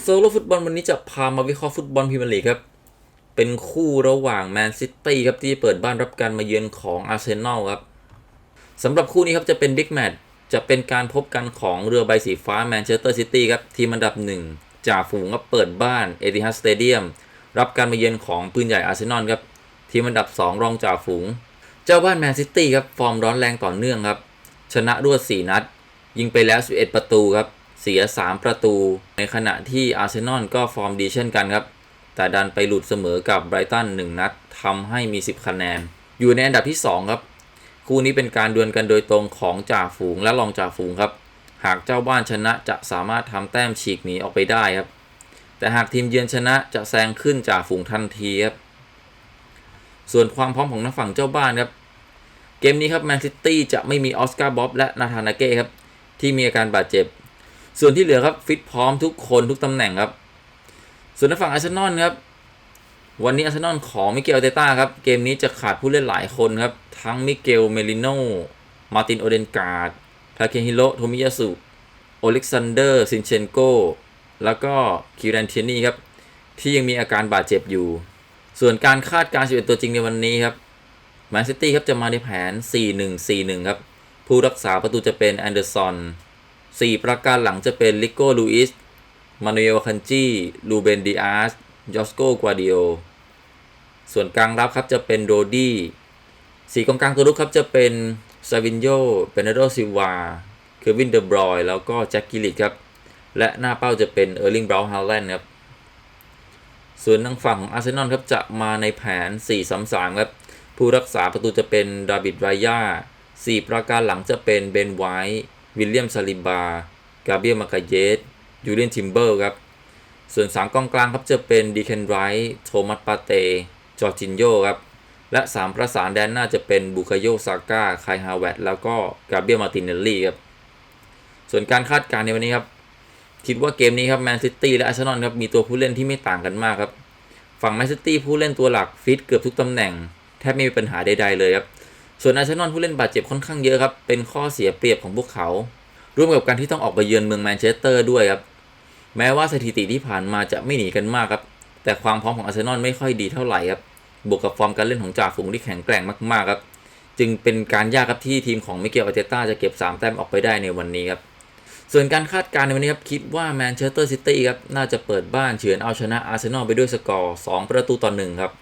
โซโล่ฟุตบอลวันนี้จะพามาวิเคราะห์ฟุตบอลพรีเมียร์ลีกครับ เป็นคู่ระหว่างแมนซิตี้ครับที่เปิดบ้านรับการมาเยือนของอาร์เซนอลครับสำหรับคู่นี้ครับจะเป็นบิ๊กแมตช์จะเป็นการพบกันของเรือใบสีฟ้าแมนเชสเตอร์ซิตี้ครับทีมอันดับหนึ่งจ่าฝูงครับเปิดบ้านเอติฮัดสเตเดียมรับการมาเยือนของปืนใหญ่อาร์เซนอลครับทีมอันดับ 2 รองจ่าฝูง เจ้าบ้านแมนซิตี้ครับฟอร์มร้อนแรงต่อเนื่องครับชนะรวด4นัด ยิงไปแล้ว 11 ประตูครับ เสีย 3 ประตู ในขณะที่อาร์เซนอลก็ฟอร์มดีเช่นกันครับ แต่ดันไปหลุดเสมอกับไบรตัน1 นัดทำให้มี 10 คะแนน อยู่ในอันดับที่ 2 ครับ คู่นี้เป็นการดวลกันโดยตรงของจ่าฝูงและรองจ่าฝูงครับ หากเจ้าบ้านชนะจะสามารถทำแต้มฉีกหนีออกไปได้ครับ แต่หากทีมเยือนชนะจะแซงขึ้นจ่าฝูงทันทีครับส่วนความพร้อมของนักฝั่งเจ้าบ้านครับ เกมนี้ครับแมนซิตี้จะไม่มีออสการ์บ๊อบและนาธานาเก้ครับ ที่มีอาการบาดเจ็บ ส่วนที่เหลือครับฟิตพร้อมทุกคนทุกตำแหน่งครับ ส่วนในฝั่งอาร์เซนอลครับวันนี้อาร์เซนอลของมิเกลเตต้าครับเกมนี้จะขาดผู้เล่นหลายคนครับ ทั้งมิเกลเมลิโนมาตินโอเดนการ์ดทาเคฮิโรโทมิยาสุโอเล็กซานเดอร์ซินเชนโกแล้วก็คิรันเทนี่ครับ ที่ยังมีอาการบาดเจ็บอยู่ ส่วนการคาดการณ์11ตัวจริงในวันนี้ครับแมนซิตี้ครับจะมาในแผน 4-1-4-1 ครับ ผู้รักษาประตูจะเป็นแอนเดอร์สัน 4 ประการหลังจะเป็นลิโก้ลูอิส มานูเอลคันจีลูเบนดิอาสยอสโกกวาดิโอ ส่วนกลางรับครับจะเป็นโรดี้สีกองกลางตัวรุกครับจะเป็นซาวินโยเบเนโดซิวาเควินเดอบรอยแล้วก็แจ็คกิลิตครับ และหน้าเป้าจะเป็นเออร์ลิงบราวน์ฮาแลนด์ครับ ส่วนทางฝั่งของอาร์เซนอลครับจะมาในแผน 4-3-3 ครับ ผู้รักษาประตูจะเป็นดาบิดไรยาสี่ประการหลังจะเป็นเบนไวท์ วิลเลียมซาลิบา กาเบียมากาเยสยูเลียนทิมเบอร์ครับ ส่วน 3กองกลางครับจะเป็นดีเคนไรท์โทมัสปาเตจอร์จินโยครับ และ 3 ประสานแดนหน้าจะเป็นบุคาโยซาก้าไคฮาวเวตแล้วก็กาเบียมาตินเนลลี่ครับ ส่วนการคาดการณ์ในวันนี้ครับ คิดว่าเกมนี้ครับแมนซิตี้และอาร์เซนอลครับมีตัวผู้เล่นที่ไม่ต่างกันมากครับ ฝั่งแมนซิตี้ผู้เล่นตัวหลักฟิตเกือบทุกตำแหน่งแทบไม่มีปัญหาใดๆเลยครับ ส่วนอาร์เซนอลผู้เล่นบาดเจ็บค่อนข้างเยอะครับ เป็นข้อเสียเปรียบของพวกเขา ร่วมกับการที่ต้องออกไปเยือนเมืองแมนเชสเตอร์ด้วยครับ แม้ว่าสถิติที่ผ่านมาจะไม่หนีกันมากครับ แต่ความพร้อมของอาร์เซนอลไม่ค่อยดีเท่าไหร่ครับ บวกกับฟอร์มการเล่นของจ่าฝูงที่แข็งแกร่งมากๆครับ จึงเป็นการยากครับที่ทีมของมิเกลอาร์เตต้าจะเก็บ 3 แต้มออกไปได้ในวันนี้ครับ ส่วนการคาดการณ์ในวันนี้ครับคิดว่าแมนเชสเตอร์ซิตี้ครับน่าจะเปิดบ้านเฉือนเอาชนะอาร์เซนอลไปด้วยสกอร์ 2 ประตูต่อ1ครับ